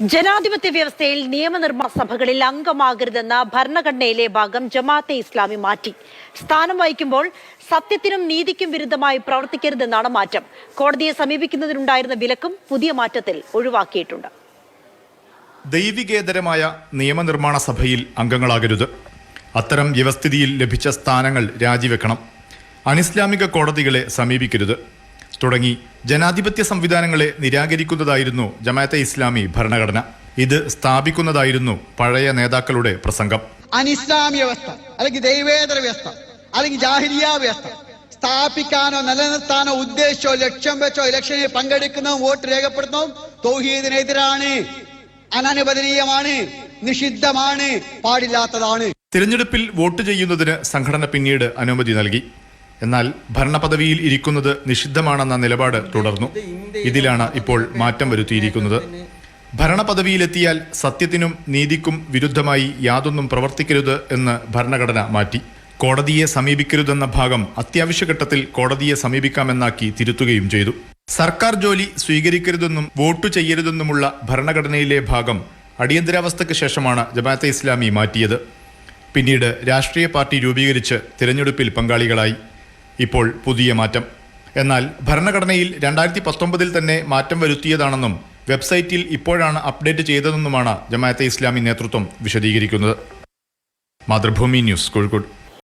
ജനാധിപത്യ വ്യവസ്ഥയിൽ നിയമനിർമ്മാണ സഭകളിൽ അംഗമാകരുതെന്ന ഭരണഘടനയിലെ ഭാഗം ജമാഅത്തെ ഇസ്ലാമി മാറ്റി. സ്ഥാനം വഹിക്കുമ്പോൾ സത്യത്തിനും നീതിക്കും വിരുദ്ധമായി പ്രവർത്തിക്കരുതെന്നാണ് മാറ്റം. കോടതിയെ സമീപിക്കുന്നതിനുണ്ടായിരുന്ന വിലക്കും പുതിയ മാറ്റത്തിൽ ഒഴിവാക്കിയിട്ടുണ്ട്. ദൈവികേതരമായ നിയമനിർമ്മാണ സഭയിൽ അംഗങ്ങളാകരുത്. അത്തരം വ്യവസ്ഥിതിയിൽ ലഭിച്ച സ്ഥാനങ്ങൾ രാജിവെക്കണം. അനിസ്ലാമിക കോടതികളെ സമീപിക്കരുത്. തുടങ്ങി. ജനാധിപത്യ സംവിധാനങ്ങളെ നിരാകരിക്കുന്നതായിരുന്നു ജമാഅത്തെ ഇസ്ലാമി ഭരണഘടന. ഇത് സ്ഥാപിക്കുന്നതായിരുന്നു പഴയ നേതാക്കളുടെ പ്രസംഗം. അനിസ്ലാമിക വ്യവസ്ഥ അല്ലെങ്കിൽ ദൈവേതര വ്യവസ്ഥ അല്ലെങ്കിൽ ജാഹിരിയ വ്യവസ്ഥ. സ്ഥാപിക്കാനോ നിലനിർത്താനോ ഉദ്ദേശിച്ചോ ലക്ഷ്യം വെച്ചോ ഇലക്ഷനിൽ പങ്കെടുക്കുന്നതും വോട്ട് രേഖപ്പെടുത്തുന്നതും തൗഹീദിനെതിരാണ്. അനനുവദനീയമാണ് നിഷിദ്ധമാണ് പാടില്ലാത്തതാണ്. തിരഞ്ഞെടുപ്പിൽ വോട്ട് ചെയ്യുന്നതിന് സംഘടന പിന്നീട് അനുമതി നൽകി. എന്നാൽ ഭരണപദവിയിൽ ഇരിക്കുന്നത് നിഷിദ്ധമാണെന്ന നിലപാട് തുടർന്നു. ഇതിലാണ് ഇപ്പോൾ മാറ്റം വരുത്തിയിരിക്കുന്നത്. ഭരണപദവിയിലെത്തിയാൽ സത്യത്തിനും നീതിക്കും വിരുദ്ധമായി യാതൊന്നും പ്രവർത്തിക്കരുത് എന്ന് ഭരണഘടന മാറ്റി. കോടതിയെ സമീപിക്കരുതെന്ന ഭാഗം അത്യാവശ്യഘട്ടത്തിൽ കോടതിയെ സമീപിക്കാമെന്നാക്കി തിരുത്തുകയും ചെയ്തു. സർക്കാർ ജോലി സ്വീകരിക്കരുതെന്നും വോട്ട് ചെയ്യരുതെന്നുമുള്ള ഭരണഘടനയിലെ ഭാഗം അടിയന്തരാവസ്ഥയ്ക്ക് ശേഷമാണ് ജമാഅത്തെ ഇസ്ലാമി മാറ്റിയത്. പിന്നീട് രാഷ്ട്രീയ പാർട്ടി രൂപീകരിച്ച് തിരഞ്ഞെടുപ്പിൽ പങ്കാളികളായി. ഇപ്പോൾ പുതിയ മാറ്റം. എന്നാൽ ഭരണഘടനയിൽ രണ്ടായിരത്തി പത്തൊമ്പതിൽ തന്നെ മാറ്റം വരുത്തിയതാണെന്നും വെബ്സൈറ്റിൽ ഇപ്പോഴാണ് അപ്ഡേറ്റ് ചെയ്തതെന്നുമാണ് ജമാഅത്തെ ഇസ്ലാമി നേതൃത്വം വിശദീകരിക്കുന്നത്. മാതൃഭൂമി ന്യൂസ് കോഴിക്കോട്.